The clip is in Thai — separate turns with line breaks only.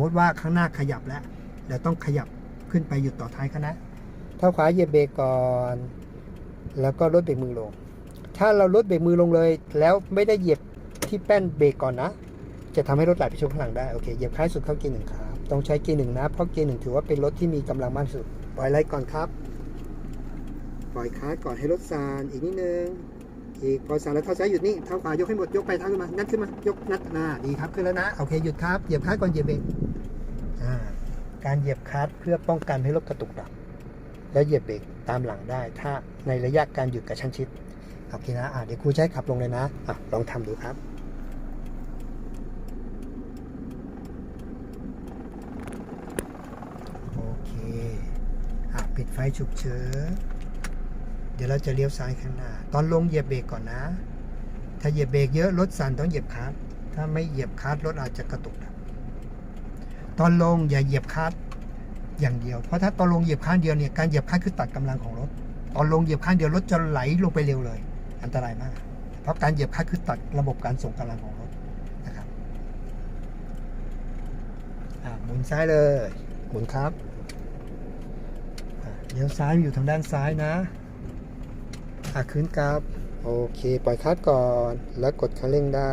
มติว่าข้างหน้าขยับแล้วเดี๋ยวต้องขยับขึ้นไปหยุดต่อท้ายคณะเท้าขวาเหยียบเบรกก่อน แล้วก็ลดเบรกมือลง ถ้าเราลดเบรกมือลงเลย แล้วไม่ได้เหยียบที่แป้นเบรกก่อนนะ จะทำให้รถไหลไปชนข้างหลังได้ โอเค เหยียบท้ายสุดเข้าเกียร์หนึ่งครับ ต้องใช้เกียร์หนึ่งนะ เพราะเกียร์หนึ่งถือว่าเป็นรถที่มีกำลังมากที่สุด ปล่อยไลท์ก่อนครับ ปล่อยคลาสก่อนให้รถซานอีกนิดนึง อีกพอซานแล้วเท้าซ้ายหยุดนี่ เท้าขวายกให้หมด ยกไปเท้าขึ้นมางัดขึ้นมา ยกงัดมาดีครับ ขึ้นแล้วนะ โอเค หยุดครับ เหยียบคลาสก่อน เหยียบเบรกอ่า การเหยียบคลาสเพื่อป้องกันให้รถกระตุกดับ แล้วเหยียบเบรกตามหลังได้ ถ้าในระยะการหยุดกระชั้นชิดโอเคนะอ่าเดี๋ยวครูใช้ขับลงเลยนะอะลองทำดูครับโอเคอะปิดไฟฉุกเฉินเดี๋ยวเราจะเลี้ยวซ้ายข้างหน้าตอนลงเหยียบเบรกก่อนนะ ถ้าเหยียบเบรกเยอะรถสั่นต้องเหยียบคลัตช์ถ้าไม่เหยียบคลัตช์รถอาจจะกระตุกดับ ตอนลงอย่าเหยียบคลัตช์อย่างเดียว เพราะถ้าตอนลงเหยียบข้างเดียวเนี่ยการเหยียบคลัตช์คือตัดกำลังของรถ ตอนลงเหยียบข้างเดียวรถจะไหลลงไปเร็วเลย อันตรายมาก เพราะการเหยียบคลัตช์คือตัดระบบการส่งกำลังของรถนะครับหมุนซ้ายเลยหมุนครับเลี้ยวซ้ายอยู่ทางด้านซ้ายนะอะขึ้นครับ โอเค ปล่อยคลัตช์ก่อน แล้วกดคันเร่งได้